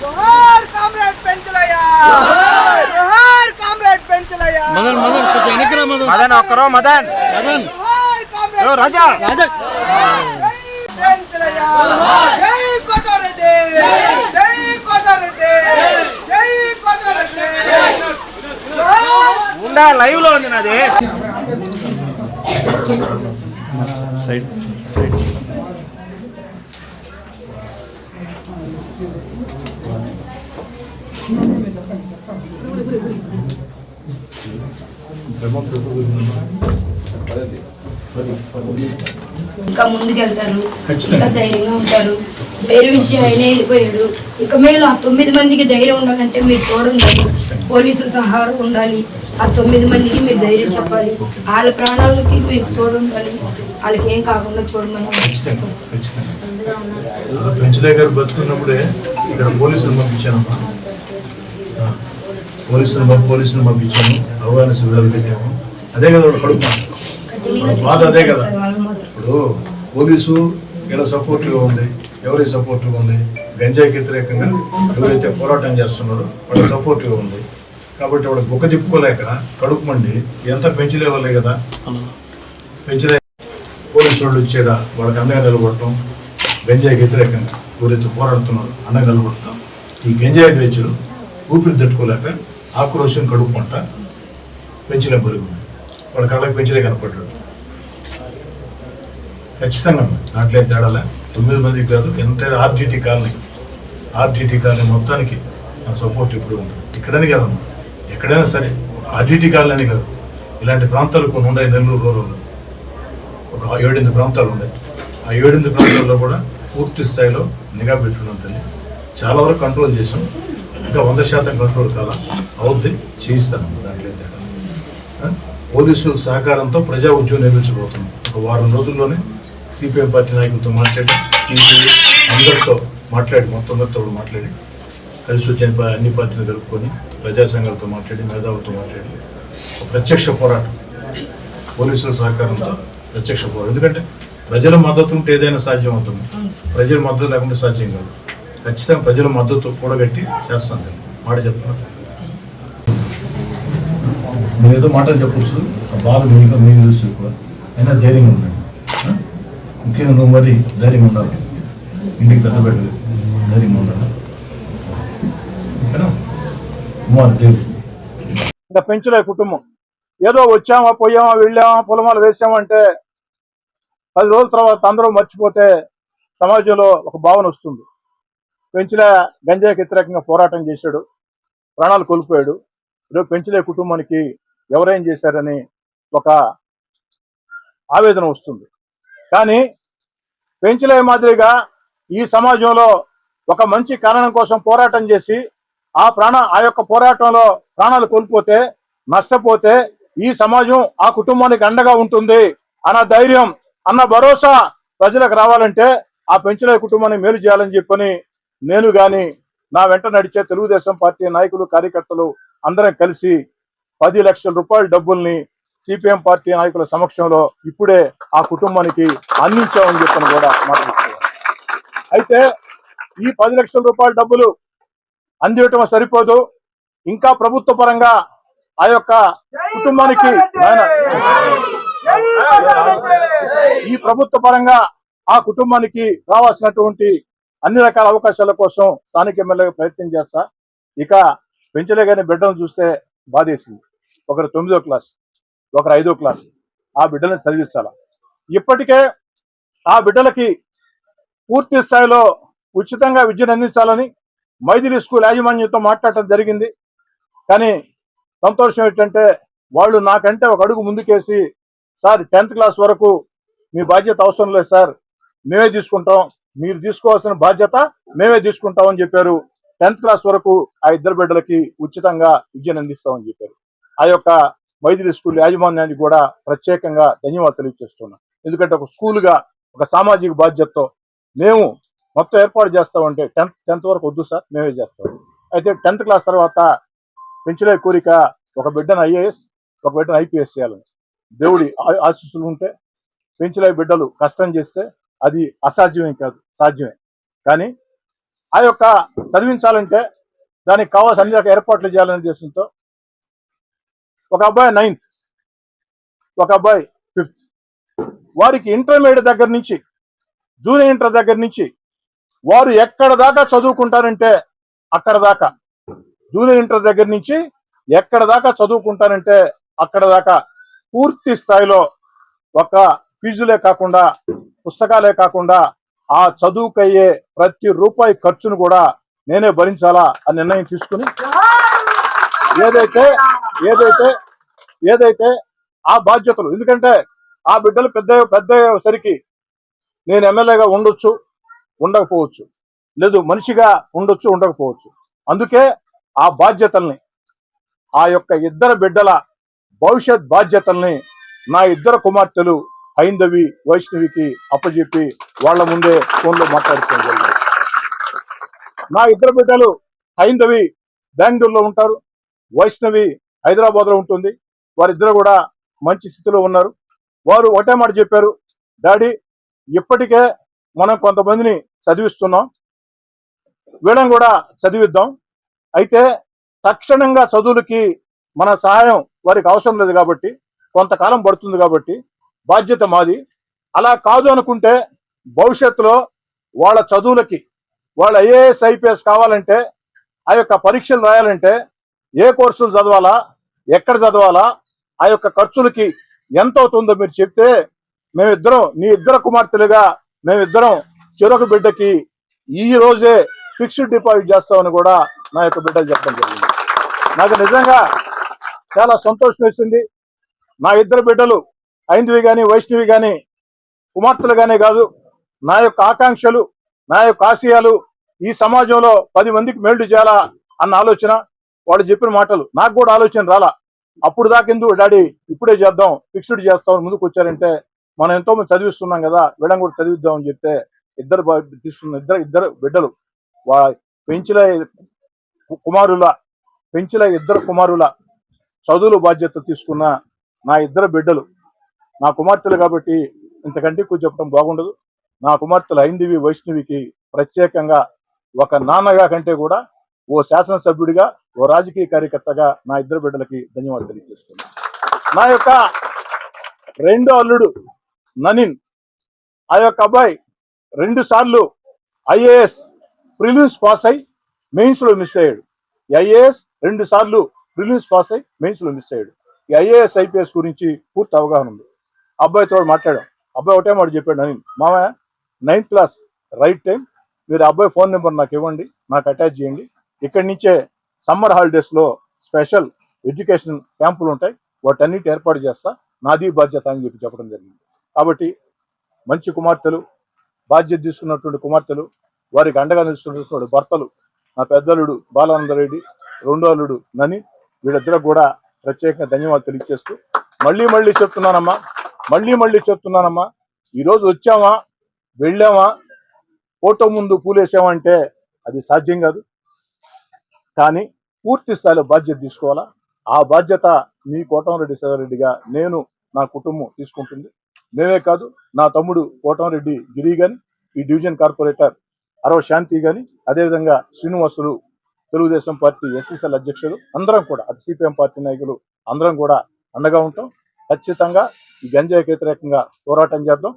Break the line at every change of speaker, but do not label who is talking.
జోహార్ comrade Penchalaiah! జోహార్! Comrade Penchalaiah!
Madan Madan కొంచెం వెనక్కి రా మదన్.
మదన్ ఒక్కరో మదన్.
మదన్.
ఓ రాజా.
రాజా.
జై పెంచలయ్య! జై కోటారెడ్డి జై కోటారెడ్డి జై కోటారెడ్డి జోహార్
ఉండా లైవ్లో ఉంది నాది.
సైడ్.
ఇంకా ముందుకెళ్తారు ఇంకా ధైర్యంగా ఉంటారు. ధైర్యం ఇచ్చి ఆయన వెళ్ళిపోయాడు ఇక మేలు ఆ తొమ్మిది మందికి ధైర్యం ఉండాలంటే మీరు తోడుండాలి పోలీసుల సహారం ఉండాలి. ఆ తొమ్మిది మందికి మీరు ధైర్యం చెప్పాలి. వాళ్ళ ప్రాణాలకి మీరు తోడుండాలి వాళ్ళకి ఏం కాకుండా చూడమని
పెంచలే గారు బతుకున్నప్పుడే ఇక్కడ పోలీసులు పంపించానమ్మా పోలీసులు పోలీసులు పంపించాము అవగాహన శిబిరాలు పెట్టాము. అదే కదా వాడు కడుపు బాధ అదే కదా. ఇప్పుడు పోలీసు ఇలా సపోర్టివ్గా ఉంది ఎవరి సపోర్టివ్గా ఉంది? గంజాయికి వ్యతిరేకంగా ఎవరైతే పోరాటం చేస్తున్నారో వాళ్ళ సపోర్టివ్గా ఉంది. కాబట్టి వాడు బుక్క తిప్పుకోలేక కడుపు మండి ఎంత పెంచలే కదా. పెంచలే పోలీసు వాళ్ళు వచ్చేదా? వాళ్ళకి అండగా నిలబడటం గంజాయికి వ్యతిరేకంగా ఎవరైతే పోరాడుతున్నారో అండగా నిలబడటం. ఈ గంజాయి ద్వేచులు ఊపిరి తట్టుకోలేక ఆక్రోశం కడుపు పంట పెంచిన బరుగు వాళ్ళ కళ్ళకి పెంచలే కనపడ్డాడు. ఖచ్చితంగా దాంట్లో ఏం తేడాలే? తొమ్మిది మందికి కాదు entire RDT colony. RDT colony మొత్తానికి నా సపోర్ట్ ఇప్పుడు ఉంది ఇక్కడనే కాదమ్మా ఎక్కడైనా సరే ఆర్డిటి కాలనీ కాదు. ఇలాంటి ప్రాంతాలు కొన్ని ఉన్నాయి నెల్లూరు రోజుల్లో ఒక ఏడెనిమిది ప్రాంతాలు ఉన్నాయి. ఆ ఏడెనిమిది ప్రాంతాల్లో కూడా పూర్తి స్థాయిలో నిఘా పెట్టుకున్నాం తల్లి. చాలా వరకు కంట్రోల్ చేసాం ఇంకా వంద శాతం కంట్రోల్ కాల అవుద్ది చేయిస్తాను. దాంట్లో ఏం పోలీసుల సహకారంతో ప్రజా ఉద్యోగం నిర్మించబోతుంది ఒక వారం రోజుల్లోనే సిపిఎం పార్టీ నాయకులతో మాట్లాడి సిపిఐ అందరితో మాట్లాడి మొత్తం అందరితో మాట్లాడి కలిసి వచ్చిన అన్ని పార్టీలు కలుపుకొని ప్రజా సంఘాలతో మాట్లాడి మేధావులతో మాట్లాడి ఒక ప్రత్యక్ష పోరాటం. పోలీసుల సహకారంతో ప్రత్యక్ష పోరాటం. ఎందుకంటే ప్రజల మద్దతు ఉంటే ఏదైనా సాధ్యం అవుతుంది. ప్రజల మద్దతు లేకుండా సాధ్యం కాదు. ఖచ్చితంగా ప్రజల మద్దతు కూడగట్టి చేస్తాను నేను. మాట చెప్తున్నా మీరు ఏదో మాటలు చెప్పచ్చు. ఆ బాధ మీకు మీకు తెలుసు ఎక్కువ? అయినా ధైర్యంగా ఉండండి? ముఖ్యంగా నువ్వు మరి ధైర్యంగా ఉండాలి. ఇంటికి పెద్ద పెట్టు ధైర్యంగా ఉండాలి. ఓకేనా? కుమార్ దేవి
ఇంకా పెంచలే కుటుంబం. ఏదో వచ్చామా పోయామా వెళ్ళామా పొలమాలు వేసామంటే పది రోజుల తర్వాత అందరూ మర్చిపోతే సమాజంలో ఒక భావన వస్తుంది. పెంచుల గంజాయికి వ్యతిరేకంగా పోరాటం చేశాడు. ప్రాణాలు కోల్పోయాడు. ఈరోజు పెంచులే కుటుంబానికి ఎవరేం చేశారని ఒక ఆవేదన వస్తుంది. కానీ పెంచులే మాదిరిగా ఈ సమాజంలో ఒక మంచి కారణం కోసం పోరాటం చేసి ఆ ప్రాణ ఆ యొక్క పోరాటంలో ప్రాణాలు కోల్పోతే నష్టపోతే ఈ సమాజం ఆ కుటుంబానికి అండగా ఉంటుంది అన్న ధైర్యం అన్న భరోసా ప్రజలకు రావాలంటే ఆ పెంచలే కుటుంబాన్ని మేలు చేయాలని చెప్పని నేను గాని నా వెంట నడిచే తెలుగుదేశం పార్టీ నాయకులు కార్యకర్తలు అందరం కలిసి పది లక్షల రూపాయల డబ్బుల్ని సిపిఎం పార్టీ నాయకుల సమక్షంలో ఇప్పుడే ఆ కుటుంబానికి అందించామని చెప్పని కూడా మాట్లాడుతున్నాను. అయితే ఈ పది లక్షల రూపాయల డబ్బులు అందివటం సరిపోదు. ఇంకా ప్రభుత్వ పరంగా ఆ యొక్క కుటుంబానికి ఈ ప్రభుత్వ పరంగా ఆ కుటుంబానికి రావాల్సినటువంటి అన్ని రకాల అవకాశాల కోసం స్థానిక ఎమ్మెల్యేగా ప్రయత్నం చేస్తా. ఇక పెంచలేగని బిడ్డను చూస్తే బాధేసింది. ఒకరు తొమ్మిదో క్లాస్ ఒకరు ఐదో క్లాస్. ఆ బిడ్డలను చదివించాల? ఇప్పటికే ఆ బిడ్డలకి పూర్తి స్థాయిలో ఉచితంగా విద్యను అందించాలని మైథిలి స్కూల్ యాజమాన్యంతో మాట్లాడటం జరిగింది. కానీ సంతోషం ఏంటంటే వాళ్ళు నాకంటే ఒక అడుగు ముందుకేసి సార్ టెన్త్ క్లాస్ వరకు మీ బాధ్యత అవసరం లేదు సార్. మేమే తీసుకుంటాం. మీరు తీసుకోవాల్సిన బాధ్యత మేమే తీసుకుంటాం అని చెప్పారు. టెన్త్ క్లాస్ వరకు ఆ ఇద్దరు బిడ్డలకి ఉచితంగా విద్యను అందిస్తామని చెప్పారు. ఆ యొక్క వైద్యుల స్కూల్ యాజమాన్యానికి కూడా ప్రత్యేకంగా ధన్యవాదాలు తెలియజేస్తున్నాం. ఎందుకంటే ఒక స్కూల్గా ఒక సామాజిక బాధ్యతతో మేము మొత్తం ఏర్పాటు చేస్తామంటే టెన్త్ టెన్త్ వరకు వద్దు సార్ మేమే చేస్తాం. అయితే టెన్త్ క్లాస్ తర్వాత పెంచలే కోరిక ఒక బిడ్డను ఐఏఎస్ ఒక బిడ్డను ఐపీఎస్ చేయాలని దేవుడి ఆశీస్సులు ఉంటే పెంచలే బిడ్డలు కష్టం చేస్తే అది అసాధ్యమే కాదు సాధ్యమే. కానీ ఆ యొక్క చదివించాలంటే దానికి కావాల్సిన అన్ని రకాల ఏర్పాట్లు చేయాలనే ఉద్దేశంతో ఒక అబ్బాయి నైన్త్ ఒక అబ్బాయి ఫిఫ్త్ వారికి ఇంటర్మీడియట్ దగ్గర నుంచి జూనియర్ ఇంటర్ దగ్గర నుంచి వారు ఎక్కడ దాకా చదువుకుంటారంటే అక్కడ దాకా. జూనియర్ ఇంటర్ దగ్గర నుంచి ఎక్కడ దాకా చదువుకుంటారంటే అక్కడ దాకా పూర్తి స్థాయిలో ఒక ఫీజులే కాకుండా పుస్తకాలే కాకుండా ఆ చదువుకయ్యే ప్రతి రూపాయి ఖర్చును కూడా నేనే భరించాలా అని నిర్ణయం తీసుకుని ఏదైతే ఏదైతే ఏదైతే ఆ బాధ్యతలు ఎందుకంటే ఆ బిడ్డలు పెద్ద పెద్ద సరికి నేను ఎమ్మెల్యేగా ఉండొచ్చు ఉండకపోవచ్చు. లేదు మనిషిగా ఉండొచ్చు ఉండకపోవచ్చు. అందుకే ఆ బాధ్యతల్ని ఆ యొక్క ఇద్దరు బిడ్డల భవిష్యత్ బాధ్యతల్ని నా ఇద్దరు కుమార్తెలు హైందవి వైష్ణవికి అప్పచెప్పి వాళ్ళ ముందే ఫోన్లో మాట్లాడుకోవడం నా ఇద్దరు బిడ్డలు హైందవి బెంగళూరులో ఉంటారు. వైష్ణవి హైదరాబాద్లో ఉంటుంది. వారిద్దరు కూడా మంచి స్థితిలో ఉన్నారు. వారు ఒకటే మాట చెప్పారు. డాడీ ఇప్పటికే మనం కొంతమందిని చదివిస్తున్నాం. వీళ్ళని కూడా చదివిద్దాం. అయితే తక్షణంగా చదువులకి మన సహాయం వారికి అవసరం లేదు కాబట్టి కొంతకాలం పడుతుంది కాబట్టి బాధ్యత మాది. అలా కాదు అనుకుంటే భవిష్యత్తులో వాళ్ళ చదువులకి వాళ్ళ ఐఏఎస్ ఐపీఎస్ కావాలంటే ఆ యొక్క పరీక్షలు రాయాలంటే ఏ కోర్సులు చదవాలా ఎక్కడ చదవాలా ఆ యొక్క ఖర్చులకి ఎంత అవుతుందో మీరు చెప్తే మేమిద్దరం నీ ఇద్దరు కుమార్తెలుగా మేమిద్దరం చెరొక బిడ్డకి ఈ రోజే ఫిక్స్డ్ డిపాజిట్ చేస్తామని కూడా నా యొక్క బిడ్డలు చెప్పడం జరిగింది. నాకు నిజంగా చాలా సంతోషం వేసింది. నా ఇద్దరు బిడ్డలు హైందవి కానీ వైష్ణవి కానీ కుమార్తెలు కానీ కాదు నా యొక్క ఆకాంక్షలు నా యొక్క ఆశయాలు ఈ సమాజంలో పది మందికి మేలు చేయాలా అన్న ఆలోచన వాళ్ళు చెప్పిన మాటలు. నాకు కూడా ఆలోచన రాలా. అప్పుడు దాకెందుకు డాడీ ఇప్పుడే చేద్దాం ఫిక్స్డ్ చేస్తాం ముందుకు వచ్చారంటే మనం ఎంతో మంది చదివిస్తున్నాం కదా వీళ్ళని కూడా చదివిద్దాం అని చెప్తే ఇద్దరు తీసుకున్న ఇద్దరు ఇద్దరు బిడ్డలు వా పెంచిన కుమారుల పెంచిన ఇద్దరు కుమారుల చదువులు బాధ్యత తీసుకున్న నా ఇద్దరు బిడ్డలు నా కుమార్తెలు కాబట్టి ఇంతకంటే ఎక్కువ చెప్పడం బాగుండదు. నా కుమార్తెలు ఐందివి వైష్ణవికి ప్రత్యేకంగా ఒక నాన్నగా కంటే కూడా ఓ శాసనసభ్యుడిగా ఓ రాజకీయ కార్యకర్తగా నా ఇద్దరు బిడ్డలకి ధన్యవాదాలు తెలియజేస్తున్నాను. నా యొక్క రెండో అల్లుడు ననిన్ ఆ యొక్క అబ్బాయి రెండు సార్లు ఐఏఎస్ ప్రిలిమ్స్ పాస్ అయి మెయిన్స్లో మిస్ అయ్యాడు. ఈ ఐఏఎస్ రెండు సార్లు ప్రిలిమ్స్ పాస్ అయి మెయిన్స్లో మిస్ అయ్యాడు. ఈ ఐఏఎస్ ఐపీఎస్ గురించి పూర్తి అవగాహన ఉంది. అబ్బాయితో మాట్లాడాం. అబ్బాయి ఒకటే మాట చెప్పాడు అని మామయ్య నైన్త్ క్లాస్ రైట్ టైం మీరు అబ్బాయి ఫోన్ నెంబర్ నాకు ఇవ్వండి నాకు అటాచ్ చేయండి. ఇక్కడి నుంచే సమ్మర్ హాలిడేస్లో స్పెషల్ ఎడ్యుకేషన్ క్యాంపులు ఉంటాయి. వాటన్నిటి ఏర్పాటు చేస్తా. నాది బాధ్యత అని చెప్పి చెప్పడం జరిగింది. కాబట్టి మంచి కుమార్తెలు బాధ్యత తీసుకున్నటువంటి కుమార్తెలు వారికి అండగా నిలుస్తున్నటువంటి భర్తలు నా పెద్దలుడు బాలానందరెడ్డి రెండో అల్లుడు నని వీళ్ళిద్దరు కూడా ప్రత్యేకంగా ధన్యవాదాలు తెలియజేస్తూ మళ్ళీ మళ్ళీ చెప్తున్నానమ్మా. మళ్ళీ మళ్ళీ చెప్తున్నానమ్మా. ఈరోజు వచ్చామా వెళ్ళామా ఫోటో ముందు పూలేసామంటే అది సాధ్యం కాదు. కానీ పూర్తి స్థాయిలో బాధ్యత తీసుకోవాలా? ఆ బాధ్యత మీ కోటంరెడ్డి సదారెడ్డిగా నేను నా కుటుంబం తీసుకుంటుంది. మేమే కాదు నా తమ్ముడు కోటంరెడ్డి గిరి గాని ఈ డివిజన్ కార్పొరేటర్ అరవ శాంతి కానీ అదేవిధంగా శ్రీనివాసులు తెలుగుదేశం పార్టీ ఎస్సీసీఎల్ అధ్యక్షులు అందరం కూడా అటు సిపిఎం పార్టీ నాయకులు అందరం కూడా అండగా ఉంటాం. ఖచ్చితంగా ఈ గంజాయికి వ్యతిరేకంగా పోరాటం చేద్దాం.